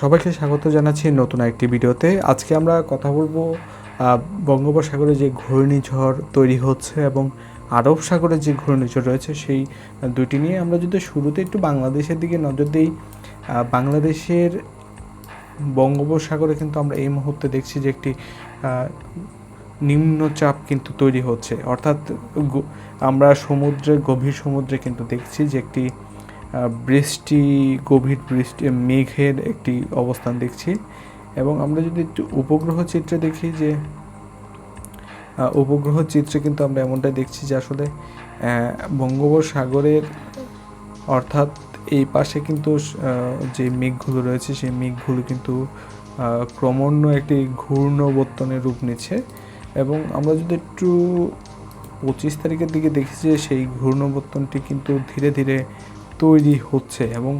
সবাইকে স্বাগত জানাচ্ছি নতুন একটি ভিডিওতে। আজকে আমরা কথা বলব বঙ্গোপসাগরে যে ঘূর্ণিঝড় তৈরি হচ্ছে এবং আরব সাগরে যে ঘূর্ণিঝড় রয়েছে সেই দুটি নিয়ে আমরা যদি শুরুতে একটু বাংলাদেশের দিকে নজর দিই বাংলাদেশের বঙ্গোপসাগরে কিন্তু আমরা এই মুহূর্তে দেখছি যে একটি নিম্নচাপ কিন্তু তৈরি হচ্ছে। অর্থাৎ আমরা সমুদ্রে, গভীর সমুদ্রে কিন্তু দেখছি যে একটি বৃষ্টি গভীর বৃষ্টি মেঘের একটি অবস্থান দেখছি। এবং আমরা যদি একটু উপগ্রহ চিত্রে দেখি যে উপগ্রহ চিত্রে কিন্তু আমরা এমনটাই দেখছি যে আসলে বঙ্গোপসাগরের অর্থাৎ এই পাশে কিন্তু যে মেঘগুলো রয়েছে সেই মেঘগুলো কিন্তু আহ, ক্রমান্বয়ে একটি ঘূর্ণবর্তনের রূপ নিচ্ছে। এবং আমরা যদি একটু পঁচিশ তারিখের দিকে দেখি যে সেই ঘূর্ণবর্তনটি কিন্তু ধীরে ধীরে তৈরি হচ্ছে এবং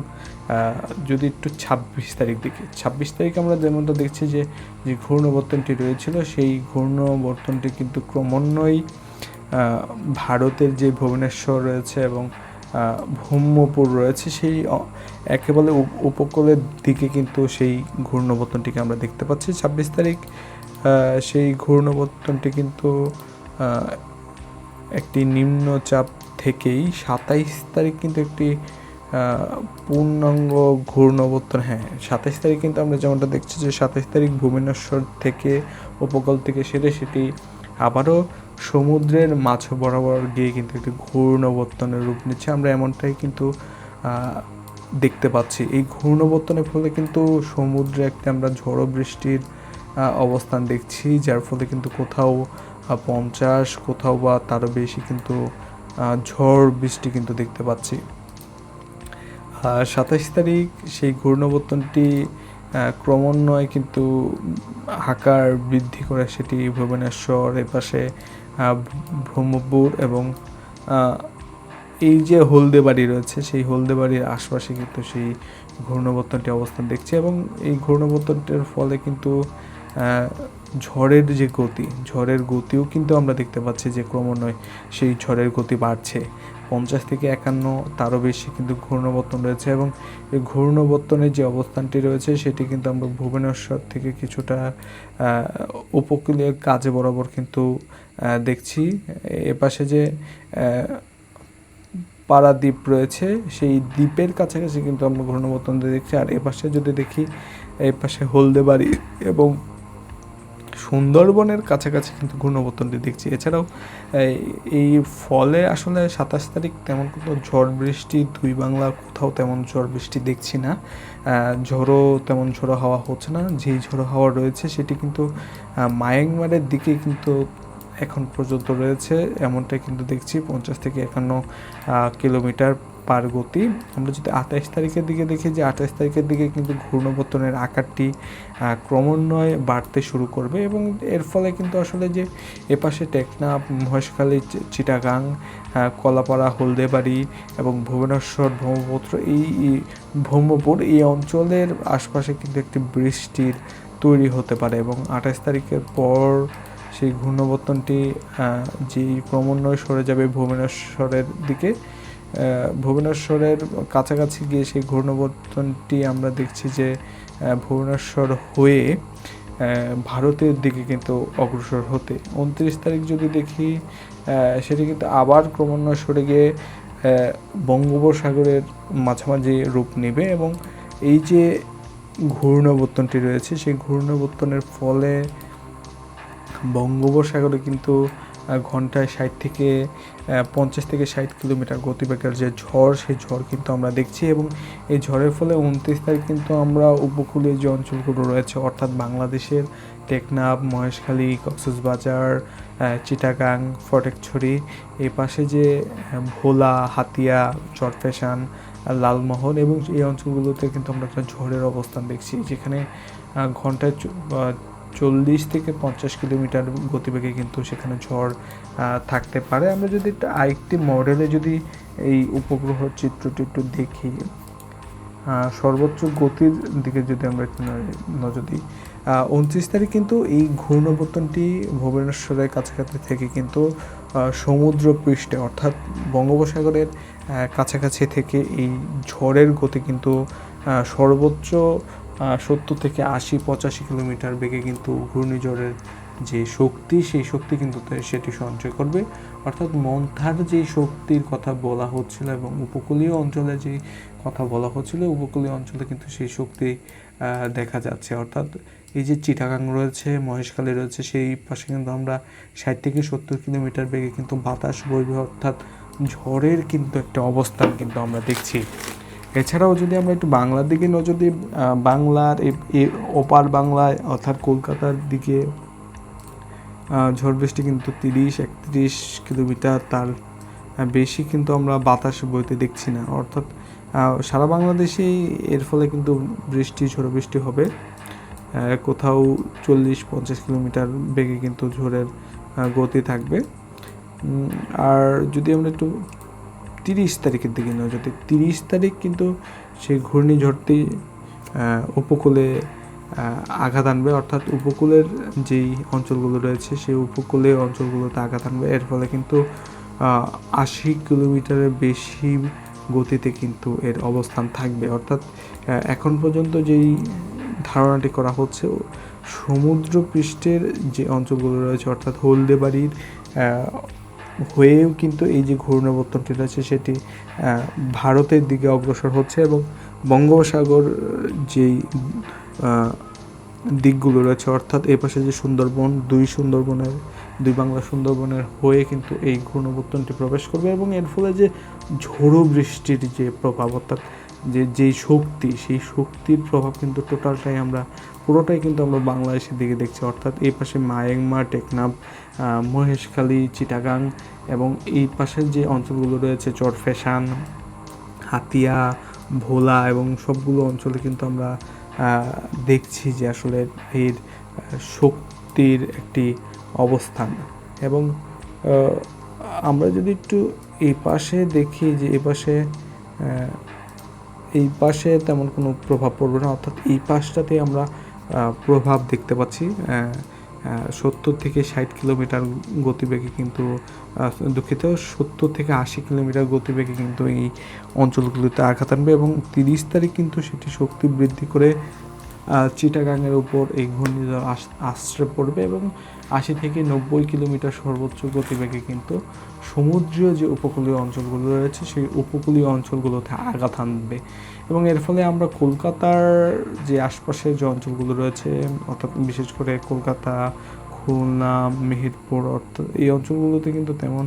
যদি একটু ছাব্বিশ তারিখ দিকে ছাব্বিশ তারিখ আমরা যেমনটা দেখছি যে যে ঘূর্ণবর্তনটি রয়েছিল সেই ঘূর্ণবর্তনটি কিন্তু ক্রমান্বয়েই আহ, ভারতের যে ভুবনেশ্বর রয়েছে এবং ব্রহ্মপুর রয়েছে সেই একেবারে উপ- উপকূলের দিকে কিন্তু সেই ঘূর্ণবর্তনটিকে আমরা দেখতে পাচ্ছি। ছাব্বিশ তারিখ সেই ঘূর্ণবর্তনটি কিন্তু একটি নিম্নচাপ থেকেই সাতাইশ তারিখ কিন্তু একটি পূর্ণাঙ্গ ঘূর্ণবর্তন হ্যাঁ সাতাইশ তারিখ কিন্তু আমরা যেমনটা দেখছি যে সাতাইশ তারিখ ভুবনেশ্বর থেকে উপকূল থেকে সেরে সেটি আবারও সমুদ্রের মাছ বরাবর গিয়ে কিন্তু একটি ঘূর্ণবর্তনের রূপ নিচ্ছে। আমরা এমনটাই কিন্তু দেখতে পাচ্ছি। এই ঘূর্ণবর্তনের ফলে কিন্তু সমুদ্রে একটি আমরা ঝড়ো বৃষ্টির অবস্থান দেখছি, যার ফলে কিন্তু কোথাও পঞ্চাশ, কোথাও বা তারও বেশি কিন্তু ঝড়, বৃষ্টি কিন্তু দেখতে পাচ্ছি। সাতাশ তারিখ সেই ঘূর্ণবর্তনটি ক্রমান্বয়ে কিন্তু আকার বৃদ্ধি করে সেটি ভুবনেশ্বর এপাশে ব্রহ্মপুর এবং এই যে হলদেবাড়ি রয়েছে, সেই হলদেবাড়ির আশপাশে কিন্তু সেই ঘূর্ণবর্তনটি অবস্থান দেখছি এবং এই ঘূর্ণবর্তনটির ফলে কিন্তু ঝড়ের যে গতি, ঝড়ের গতিও কিন্তু আমরা দেখতে পাচ্ছি যে ক্রমান্বয়ে সেই ঝড়ের গতি বাড়ছে। পঞ্চাশ থেকে একান্ন তারও বেশি কিন্তু ঘূর্ণবর্তন রয়েছে এবং এই ঘূর্ণবর্তনের যে অবস্থানটি রয়েছে, সেটি কিন্তু আমরা ভুবনেশ্বর থেকে কিছুটা উপকূলীয় কাজে বরাবর কিন্তু দেখছি। এপাশে যে পারাদ্বীপ রয়েছে, সেই দ্বীপের কাছাকাছি কিন্তু আমরা ঘূর্ণবর্তন দেখছি। আর এপাশে যদি দেখি এপাশে হলদেবাড়ি এবং সুন্দরবনের কাছাকাছি কিন্তু ঘূর্ণবর্তনটি দেখছি। এছাড়াও এই- ফলে আসলে সাতাশ তারিখ তেমন কোনো ঝড় বৃষ্টি দুই বাংলা কোথাও তেমন ঝড় বৃষ্টি দেখছি না। ঝড়ো তেমন ঝড়ো হাওয়া হচ্ছে না। যেই ঝড়ো হাওয়া রয়েছে সেটি কিন্তু আহ, মায়ানমারের দিকে কিন্তু এখন পর্যন্ত রয়েছে। এমনটাই কিন্তু দেখছি পঞ্চাশ থেকে একান্ন কিলোমিটার পার গতি। আমরা যদি আঠাশ তারিখের দিকে দেখি যে আঠাশ তারিখের দিকে কিন্তু ঘূর্ণবর্তনের আকারটি ক্রমান্বয়ে বাড়তে শুরু করবে এবং এর ফলে কিন্তু আসলে যে এপাশে টেকনাফ, মহেশখালী চিটাগাং কলাপাড়া, হলদেবাড়ি এবং ভুবনেশ্বর, ব্রহ্মপুত্র এই ব্রহ্মপুর এই অঞ্চলের আশপাশে কিন্তু একটি বৃষ্টির তৈরি হতে পারে এবং আঠাশ তারিখের পর সেই ঘূর্ণবর্তনটি যে ক্রমান্বয়ে সরে যাবে ভুবনেশ্বরের দিকে ভুবনেশ্বরের কাছাকাছি গিয়ে সেই ঘূর্ণবর্তনটি আমরা দেখছি যে ভুবনেশ্বর হয়ে ভারতের দিকে কিন্তু অগ্রসর হতে। উনত্রিশ তারিখ যদি দেখি সেটি কিন্তু আবার ক্রমান্বয়ে সরে গিয়ে বঙ্গোপসাগরের মাঝামাঝি রূপ নেবে এবং এই যে ঘূর্ণবর্তনটি রয়েছে, সেই ঘূর্ণবর্তনের ফলে বঙ্গোপসাগরে কিন্তু ঘন্টায় ষাট থেকে পঞ্চাশ থেকে ষাট কিলোমিটার গতিবেগের যে ঝড়, সেই ঝড় কিন্তু আমরা দেখছি এবং এই ঝড়ের ফলে উনত্রিশ তারিখ কিন্তু আমরা উপকূলীয় যে অঞ্চলগুলো রয়েছে, অর্থাৎ বাংলাদেশের টেকনাফ, মহেশখালী, কক্সবাজার চিটাগাং, ফটেকছড়ি, এই পাশে যে ভোলা, হাতিয়া, চরফেশান, লালমোহন এবং এই অঞ্চলগুলোতে কিন্তু আমরা একটা ঝড়ের অবস্থান দেখছি, যেখানে ঘন্টায় চল্লিশ থেকে পঞ্চাশ কিলোমিটার গতিবেগে কিন্তু সেখানে ঝড় থাকতে পারে। আমরা যদি একটা আরেকটি মডেলে যদি এই উপগ্রহ চিত্রটি একটু দেখি সর্বোচ্চ গতির দিকে যদি আমরা একটু নজর দিই উনত্রিশ তারিখ কিন্তু এই ঘূর্ণবর্তনটি ভুবনেশ্বরের কাছাকাছি থেকে কিন্তু সমুদ্র পৃষ্ঠে অর্থাৎ বঙ্গোপসাগরের কাছাকাছি থেকে এই ঝড়ের গতি কিন্তু সর্বোচ্চ সত্তর থেকে আশি, পঁচাশি কিলোমিটার বেগে কিন্তু ঘূর্ণিঝড়ের যে শক্তি, সেই শক্তি কিন্তু সেটি সঞ্চয় করবে। অর্থাৎ মন্থার যে শক্তির কথা বলা হচ্ছিল এবং উপকূলীয় অঞ্চলে যে কথা বলা হচ্ছিল, উপকূলীয় অঞ্চলে কিন্তু সেই শক্তি দেখা যাচ্ছে। অর্থাৎ এই যে চিটাগাং রয়েছে, মহেশখালী রয়েছে, সেই পাশে কিন্তু আমরা ষাট থেকে সত্তর কিলোমিটার বেগে কিন্তু বাতাস বইবে। অর্থাৎ ঝড়ের কিন্তু একটা অবস্থান কিন্তু আমরা দেখছি। এছাড়াও যদি আমরা একটু বাংলার দিকে নজর দিই বাংলার ওপার বাংলায় অর্থাৎ কলকাতার দিকে ঝড় বৃষ্টি কিন্তু তিরিশ, একত্রিশ কিলোমিটার, তার বেশি কিন্তু আমরা বাতাস বইতে দেখছি না। অর্থাৎ সারা বাংলাদেশেই এর ফলে কিন্তু বৃষ্টি, ঝড় বৃষ্টি হবে। কোথাও চল্লিশ, পঞ্চাশ কিলোমিটার বেগে কিন্তু ঝড়ের গতি থাকবে। আর যদি আমরা একটু তিরিশ তারিখের দিকে নজর দিই তিরিশ তারিখ কিন্তু সেই ঘূর্ণিঝড়টি উপকূলে আঘাত আনবে, অর্থাৎ উপকূলের যেই অঞ্চলগুলো রয়েছে, সেই উপকূলীয় অঞ্চলগুলোতে আঘাত আনবে। এর ফলে কিন্তু আশি কিলোমিটারের বেশি গতিতে কিন্তু এর অবস্থান থাকবে। অর্থাৎ এখন পর্যন্ত যেই ধারণাটি করা হচ্ছে সমুদ্র পৃষ্ঠের যে অঞ্চলগুলো রয়েছে, অর্থাৎ হলদেবাড়ির হয়েও কিন্তু এই যে ঘূর্ণাবর্তনটি রয়েছে, সেটি ভারতের দিকে অগ্রসর হচ্ছে এবং বঙ্গোপসাগর, যেই দিকগুলো রয়েছে, অর্থাৎ এই পাশে যে সুন্দরবন, দুই সুন্দরবনের, দুই বাংলা সুন্দরবনের হয়ে কিন্তু এই ঘূর্ণাবর্তনটি প্রবেশ করবে এবং এর ফলে যে ঝোড়ো বৃষ্টির যে প্রভাব, অর্থাৎ যে, যেই শক্তি, সেই শক্তির প্রভাব কিন্তু টোটালটাই আমরা পুরোটাই কিন্তু আমরা বাংলাদেশের দিকে দেখছি। অর্থাৎ এই পাশে মায়েংমা, টেকনাফ মহেশখালী, চিটাগাং এবং এই পাশের যে অঞ্চলগুলো রয়েছে চরফ্যাশান হাতিয়া, ভোলা এবং সবগুলো অঞ্চলে কিন্তু আমরা দেখছি যে আসলে এর শক্তির একটি অবস্থান। এবং আমরা যদি একটু এই পাশে দেখি যে এই পাশে এই পাশে তেমন কোনো প্রভাব পড়বে না। অর্থাৎ এই পাশটাতে আমরা প্রভাব দেখতে পাচ্ছি। সত্তর থেকে ষাট কিলোমিটার গতিবেগে কিন্তু দুঃখিত, সত্তর থেকে আশি কিলোমিটার গতিবেগে কিন্তু এই অঞ্চলগুলিতে আঘাত আনবে এবং তিরিশ তারিখ কিন্তু সেটি শক্তি বৃদ্ধি করে চিটাগাংয়ের উপর এই ঘূর্ণিঝড় আশ্রয় আশ্রে পড়বে এবং আশি থেকে নব্বই কিলোমিটার সর্বোচ্চ গতিবেগে কিন্তু সমুদ্রীয় যে উপকূলীয় অঞ্চলগুলো রয়েছে, সেই উপকূলীয় অঞ্চলগুলোতে আঘাত আনবে এবং এর ফলে আমরা কলকাতার যে আশপাশের যে অঞ্চলগুলো রয়েছে, অর্থাৎ বিশেষ করে কলকাতা, খুলনা, মেহেরপুর অর্থাৎ এই অঞ্চলগুলোতে কিন্তু তেমন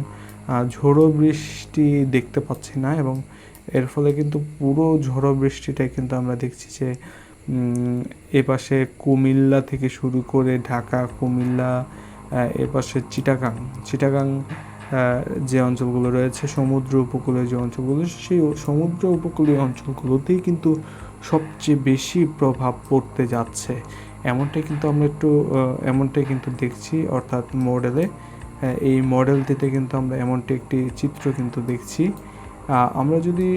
ঝোড়ো বৃষ্টি দেখতে পাচ্ছি না। এবং এর ফলে কিন্তু পুরো ঝড়ো বৃষ্টিটাই কিন্তু আমরা দেখছি যে এপাশে কুমিল্লা থেকে শুরু করে ঢাকা, কুমিল্লা এপাশে চিটাগাং। চিটাগাং যে অঞ্চলগুলো রয়েছে, সমুদ্র উপকূলীয় যে অঞ্চলগুলো, সেই সমুদ্র উপকূলীয় অঞ্চলগুলোতেই কিন্তু সবচেয়ে বেশি প্রভাব পড়তে যাচ্ছে। এমনটাই কিন্তু আমরা একটু এমনটাই কিন্তু দেখছি অর্থাৎ মডেলে এই মডেলটিতে কিন্তু আমরা এমনটি একটি চিত্র কিন্তু দেখছি। আমরা যদি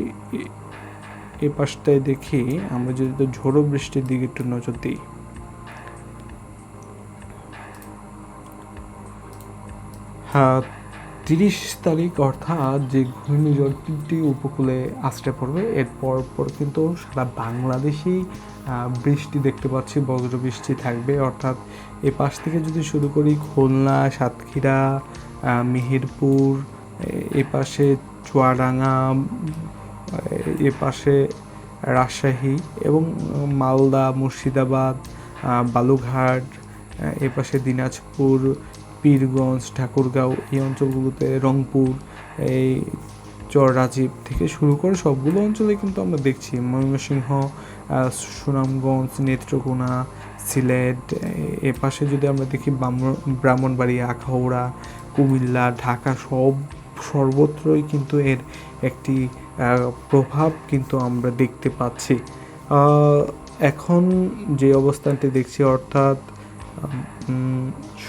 এ- এ পাশটায় দেখি, আমরা যদি তো ঝোড়ো বৃষ্টির দিকে একটু নজর দিই। হ্যাঁ তিরিশ তারিখ অর্থাৎ যে ঘূর্ণিঝড়টি উপকূলে আশ্রে পড়বে এরপর পর কিন্তু সারা বাংলাদেশেই বৃষ্টি দেখতে পাচ্ছি বজ্র বৃষ্টি থাকবে। অর্থাৎ এ পাশ থেকে যদি শুরু করি, খুলনা, সাতক্ষীরা মেহেরপুর এ পাশে চুয়াডাঙ্গা এ পাশে রাজশাহী এবং মালদা, মুর্শিদাবাদ বালুঘাট এ পাশে দিনাজপুর, পীরগঞ্জ, ঠাকুরগাঁও এই অঞ্চলগুলোতে রংপুর, এই চর রাজীব থেকে শুরু করে সবগুলো অঞ্চলে কিন্তু আমরা দেখছি। ময়মনসিংহ সুনামগঞ্জ, নেত্রকোনা, সিলেট, এ- পাশে যদি আমরা দেখি ব্রাহ্মণ- ব্রাহ্মণবাড়িয়া, আখাউড়া, কুমিল্লা, ঢাকা সব সর্বত্রই কিন্তু এর একটি প্রভাব কিন্তু আমরা দেখতে পাচ্ছি। এখন যে অবস্থানটি দেখছি, অর্থাৎ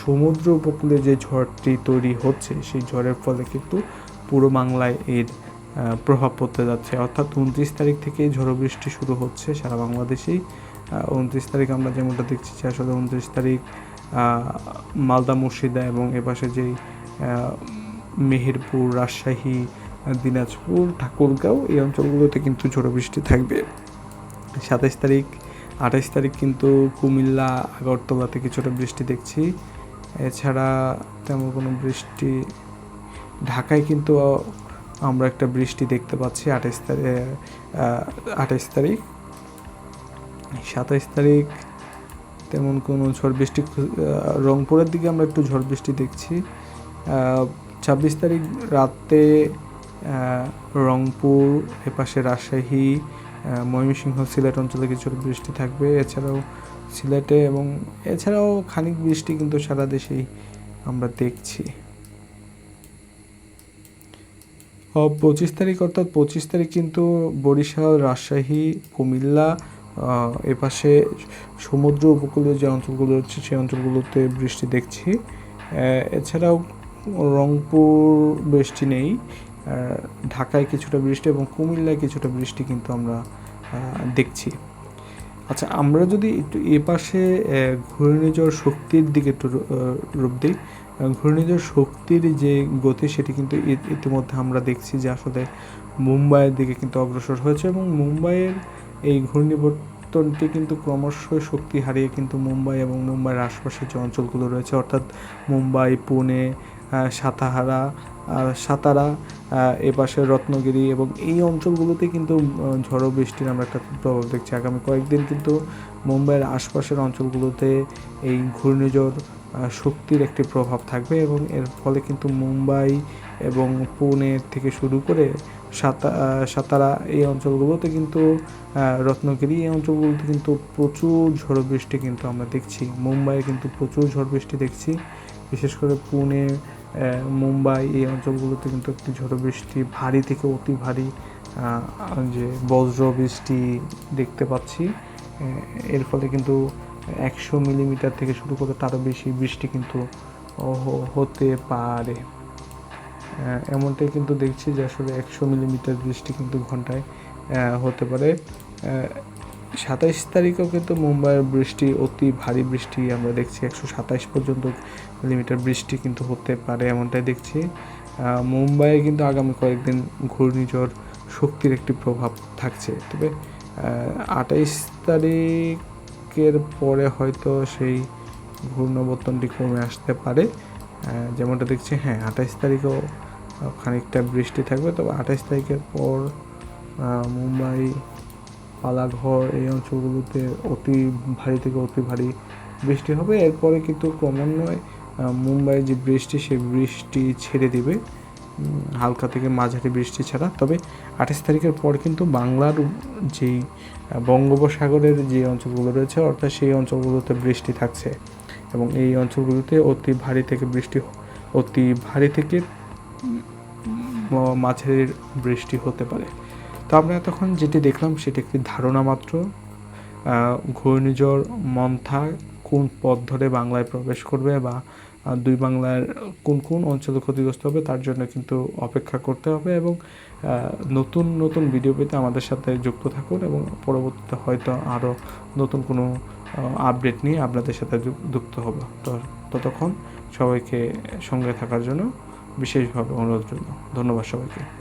সমুদ্র উপকূলে যে ঝড়টি তৈরি হচ্ছে, সেই ঝড়ের ফলে কিন্তু পুরো বাংলায় এর প্রভাব পড়তে যাচ্ছে। অর্থাৎ উনত্রিশ তারিখ থেকে ঝড় বৃষ্টি শুরু হচ্ছে সারা বাংলাদেশেই উনত্রিশ তারিখ আমরা যেমনটা দেখছি যে আসলে উনত্রিশ তারিখ মালদা, মুর্শিদা এবং এপাশে যেই মেহেরপুর, রাজশাহী দিনাজপুর, ঠাকুরগাঁও এই অঞ্চলগুলোতে কিন্তু ঝড়ো বৃষ্টি থাকবে। সাতাইশ তারিখ, আঠাইশ তারিখ কিন্তু কুমিল্লা, আগরতলাতে কিছুটা বৃষ্টি দেখছি। এছাড়া তেমন কোনো বৃষ্টি, ঢাকায় কিন্তু আমরা একটা বৃষ্টি দেখতে পাচ্ছি আঠাইশ তারিখ আঠাইশ তারিখ। সাতাইশ তারিখ তেমন কোনো ঝড় বৃষ্টি রংপুরের দিকে আমরা একটু ঝড় বৃষ্টি দেখছি। ছাব্বিশ তারিখ রাতে রংপুর, এপাশে রাজশাহী ময়মনসিংহ, সিলেট অঞ্চলে কিছুটা বৃষ্টি থাকবে। এছাড়াও সিলেটে এবং এছাড়াও খানিক বৃষ্টি কিন্তু সারা দেশেই আমরা দেখছি। পঁচিশ তারিখ অর্থাৎ পঁচিশ তারিখ কিন্তু বরিশাল, রাজশাহী, কুমিল্লা এপাশে সমুদ্র উপকূলীয় যে অঞ্চলগুলো রয়েছে, সেই অঞ্চলগুলোতে বৃষ্টি দেখছি। এছাড়াও রংপুর বৃষ্টি নেই। ঢাকায় কিছুটা বৃষ্টি এবং কুমিল্লায় কিছুটা বৃষ্টি কিন্তু আমরা দেখছি। আচ্ছা আমরা যদি একটু এ পাশে ঘূর্ণিঝড় শক্তির দিকে একটু রূপ দিই ঘূর্ণিঝড় শক্তির যে গতি সেটি কিন্তু ইতিমধ্যে আমরা দেখছি যে আসলে মুম্বাইয়ের দিকে কিন্তু অগ্রসর হয়েছে এবং মুম্বাইয়ের এই ঘূর্ণিবর্তনটি কিন্তু ক্রমশ শক্তি হারিয়ে কিন্তু মুম্বাই এবং মুম্বাইয়ের আশপাশের যে অঞ্চলগুলো রয়েছে, অর্থাৎ মুম্বাই, পুনে সাতাহারা সাতারা এপাশে রত্নগিরি এবং এই অঞ্চলগুলোতে কিন্তু ঝড়ো বৃষ্টির আমরা একটা প্রভাব দেখছি। আগামী কয়েকদিন কিন্তু মুম্বাইয়ের আশপাশের অঞ্চলগুলোতে এই ঘূর্ণিঝড় শক্তির একটি প্রভাব থাকবে এবং এর ফলে কিন্তু মুম্বাই এবং পুনে থেকে শুরু করে সাতা সাতারা এই অঞ্চলগুলোতে কিন্তু রত্নগিরি এই অঞ্চলগুলোতে কিন্তু প্রচুর ঝড়ো বৃষ্টি কিন্তু আমরা দেখছি। মুম্বাইয়ে কিন্তু প্রচুর ঝড় বৃষ্টি দেখছি। বিশেষ করে পুনে মুম্বাই এই অঞ্চলগুলোতে কিন্তু একটি ঝড়ো বৃষ্টি, ভারী থেকে অতি ভারী যে বজ্র বৃষ্টি দেখতে পাচ্ছি। এর ফলে কিন্তু একশো মিলিমিটার থেকে শুরু করে তারও বেশি বৃষ্টি কিন্তু হতে পারে। এমনটাই কিন্তু দেখছি যে আসলে একশো মিলিমিটার বৃষ্টি কিন্তু ঘন্টায় হতে পারে। সাতাইশ তারিখেও কিন্তু মুম্বাইয়ের বৃষ্টি, অতি ভারী বৃষ্টি আমরা দেখছি। একশো সাতাইশ পর্যন্ত মিলিমিটার বৃষ্টি কিন্তু হতে পারে এমনটাই দেখছি। মুম্বাইয়ে কিন্তু আগামী কয়েকদিন ঘূর্ণিঝড় শক্তির একটি প্রভাব থাকছে। তবে আঠাইশ তারিখের পরে হয়তো সেই ঘূর্ণবর্তনটি কমে আসতে পারে। যেমনটা দেখছি হ্যাঁ আঠাইশ তারিখেও খানিকটা বৃষ্টি থাকবে। তবে আঠাইশ তারিখের পর মুম্বাই পালাঘর এই অঞ্চলগুলোতে অতি ভারী থেকে অতি ভারী বৃষ্টি হবে। এরপরে কিন্তু ক্রমান্বয়ে আহ, মুম্বাইয়ে যে বৃষ্টি সেই বৃষ্টি ছেড়ে দিবে। হালকা থেকে মাঝারি বৃষ্টি ছাড়া। তবে আঠাশ তারিখের পর কিন্তু বাংলার যেই বঙ্গোপসাগরের যে অঞ্চলগুলো রয়েছে অর্থাৎ সেই অঞ্চলগুলোতে বৃষ্টি থাকছে। এবং এই অঞ্চলগুলোতে অতি ভারী থেকে বৃষ্টি অতি ভারী থেকে উম, মাঝারি বৃষ্টি হতে পারে। তো আমরা এতক্ষণ যেটি দেখলাম সেটি একটি ধারণা মাত্র ঘূর্ণিঝড় মন্থা কোন পথ ধরে বাংলায় প্রবেশ করবে বা দুই বাংলার কোন কোন অঞ্চলে ক্ষতিগ্রস্ত হবে তার জন্য কিন্তু অপেক্ষা করতে হবে এবং নতুন নতুন ভিডিও পেতে আমাদের সাথে যুক্ত থাকুন এবং পরবর্তীতে হয়তো আরও নতুন কোনো আপডেট নিয়ে আপনাদের সাথে যুক- যুক্ত হব। তো ততক্ষণ সবাইকে সঙ্গে থাকার জন্য বিশেষভাবে অনুরোধ রইল। ধন্যবাদ সবাইকে।